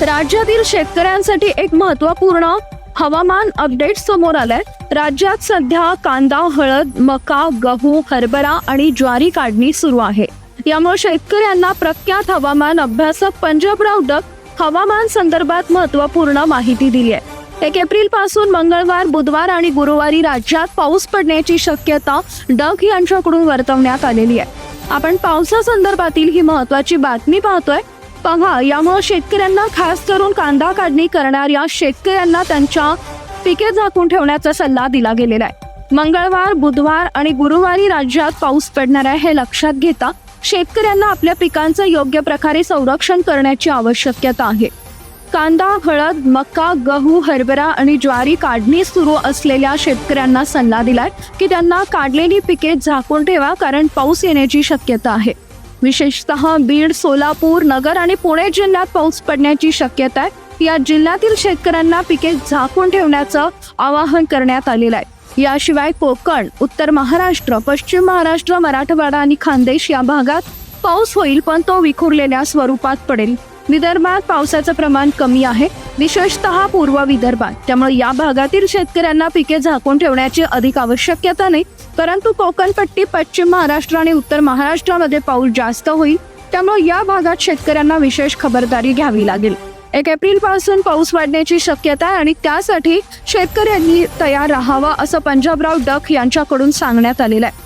राज्यातील शेतकऱ्यांसाठी एक महत्त्वपूर्ण हवामान अपडेट समोर आलाय. राज्यात सध्या कांदा हळद मका गहू हरभरा आणि ज्वारी काढणी सुरू आहे. यामुळे शेतकऱ्यांना प्रख्यात हवामान अभ्यासक पंजाबराव डक हवामान संदर्भात महत्त्वपूर्ण माहिती दिली आहे. एक एप्रिलपासून मंगळवार बुधवार आणि गुरुवारी राज्यात पाऊस पडण्याची शक्यता डक यांच्याकडून वर्तवण्यात आलेली आहे. आपण पावसासंदर्भातील ही महत्वाची बातमी पाहतोय. पहा यामुळे शेतकऱ्यांना खास करून कांदा काढणी करणाऱ्या शेतकऱ्यांना त्यांच्या पिके झाकून ठेवण्याचा सल्ला दिला गेलेला आहे. मंगळवार बुधवार आणि गुरुवारी राज्यात पाऊस पडणार आहे हे लक्षात घेता शेतकऱ्यांना आपल्या पिकांचं योग्य प्रकारे संरक्षण करण्याची आवश्यकता आहे. कांदा हळद मका गहू हरभरा आणि ज्वारी काढणी सुरू असलेल्या शेतकऱ्यांना सल्ला दिलाय की त्यांना काढलेली पिके झाकून ठेवा कारण पाऊस येण्याची शक्यता आहे. विशेषतः बीड सोलापूर नगर आणि पुणे जिल्ह्यात पाऊस पडण्याची शक्यता आहे. या जिल्ह्यातील शेतकऱ्यांना पिके झाकून ठेवण्याचं आवाहन करण्यात आलेलं आहे. याशिवाय कोकण उत्तर महाराष्ट्र पश्चिम महाराष्ट्र मराठवाडा आणि खानदेश या भागात पाऊस होईल पण तो विखुरलेल्या स्वरूपात पडेल. विदर्भात पावसाचं प्रमाण कमी आहे. विशेषतः पूर्व विदर्भात. त्यामुळे या भागातील शेतकऱ्यांना पिके झाकून ठेवण्याची अधिक आवश्यकता नाही. परंतु कोकणपट्टी पश्चिम महाराष्ट्र आणि उत्तर महाराष्ट्रामध्ये पाऊस जास्त होईल. त्यामुळे या भागात शेतकऱ्यांना विशेष खबरदारी घ्यावी लागेल. एक एप्रिलपासून पाऊस वाढण्याची शक्यता आहे आणि त्यासाठी शेतकऱ्यांनी तयार राहावं असं पंजाबराव डक यांच्याकडून सांगण्यात आलेलं आहे.